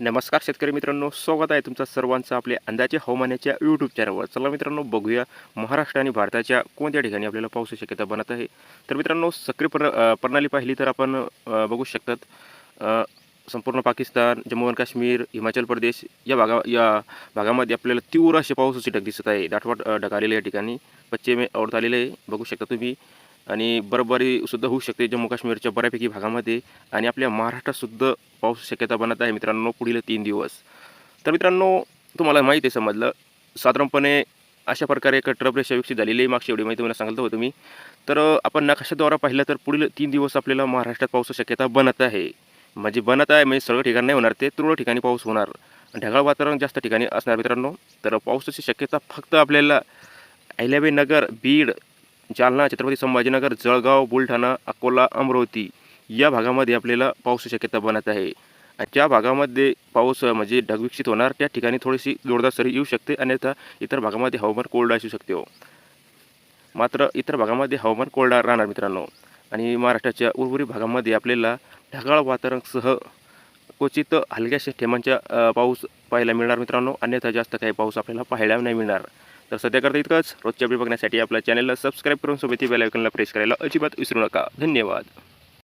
नमस्कार शेतकरी मित्रांनो स्वागत आहे तुमचं सर्वांचं आपल्या अंदाजे हवामानाच्या यूट्यूब चॅनलवर चला मित्रांनो बघूया महाराष्ट्र आणि भारताच्या कोणत्या ठिकाणी आपल्याला पावसाची शक्यता बनत आहे. तर मित्रांनो सक्रिय प्र प्रणाली पाहिली तर आपण बघू शकतात संपूर्ण पाकिस्तान जम्मू आणि काश्मीर हिमाचल प्रदेश या भागा या भागामध्ये आपल्याला तीव्र असे पावसाची ढग दिसत आहे. दाटवाट अ, या ठिकाणी. पश्चिमे आवडत आलेले आहे. बघू शकता तुम्ही आणि बरोबरीसुद्धा होऊ शकते जम्मू काश्मीरच्या बऱ्यापैकी भागामध्ये. आणि आपल्या महाराष्ट्रातसुद्धा पाऊस शक्यता बनत आहे मित्रांनो पुढील तीन दिवस. तर मित्रांनो तुम्हाला माहिती आहे समजलं साधारणपणे अशा प्रकारे एक ट्रबरेषा विकसित झालेली आहे. मागच्या एवढी माहिती तुम्हाला सांगितलं होतं मी. तर आपण नकाशाद्वारा पाहिलं तर पुढील तीन दिवस आपल्याला महाराष्ट्रात पावसाची शक्यता बनत आहे. म्हणजे बनत आहे म्हणजे सगळं ठिकाणी नाही होणार ते तुरळ ठिकाणी पाऊस होणार. ढगाळ वातावरण जास्त ठिकाणी असणार मित्रांनो. तर पावसाची शक्यता फक्त आपल्याला अहिल्याबाईनगर बीड जालना छत्रपती संभाजीनगर जळगाव बुलढाणा अकोला अमरावती या भागामध्ये आपल्याला पाऊस शक्यता बनत आहे. ज्या भागामध्ये पाऊस म्हणजे ढग विकसित होणार त्या ठिकाणी थोडीशी जोरदार सरी येऊ शकते अन्यथा इतर भागामध्ये हवामान कोरडं असू शकते हो. मात्र इतर भागामध्ये हवामान कोरडा राहणार मित्रांनो. आणि महाराष्ट्राच्या उर्वरित भागामध्ये आपल्याला ढगाळ वातावरणासह क्वचित हलक्याशा ठेमांच्या पाऊस पाहायला मिळणार मित्रांनो. अन्यथा जास्त काही पाऊस आपल्याला पाहायला नाही मिळणार. तर सध्या करता इतकंच. रोजच्या अपडेट बघण्यासाठी आपल्या चॅनलला सबस्क्राईब करून सोबत बेल आयकॉनला प्रेस करायला अजिबात विसरू नका. धन्यवाद.